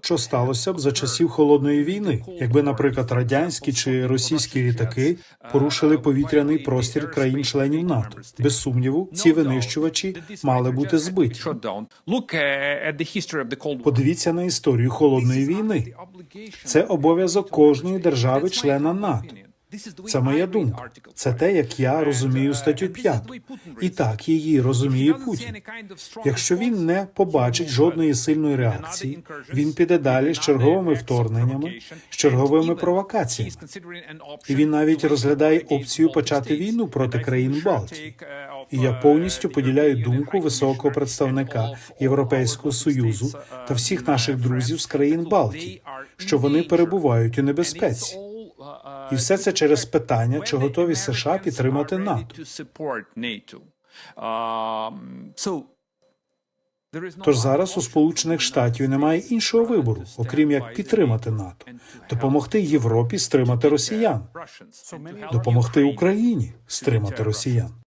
що сталося б за часів холодної війни, якби, наприклад, радянські чи російські літаки порушили повітряний простір країн-членів НАТО. Без сумніву, ці винищувачі мали бути збиті. Подивіться на історію холодної війни. Це обов'язок кожної держави-члена НАТО. Це моя думка. Це те, як я розумію статтю 5. І так її розуміє Путін. Якщо він не побачить жодної сильної реакції, він піде далі з черговими вторгненнями, з черговими провокаціями. І він навіть розглядає опцію почати війну проти країн Балтії. І я повністю поділяю думку високого представника Європейського союзу та всіх наших друзів з країн Балтії, що вони перебувають у небезпеці. І все це через питання, чи готові США підтримати НАТО. Тож зараз у Сполучених Штатів немає іншого вибору, окрім як підтримати НАТО, допомогти Європі стримати росіян, допомогти Україні стримати росіян.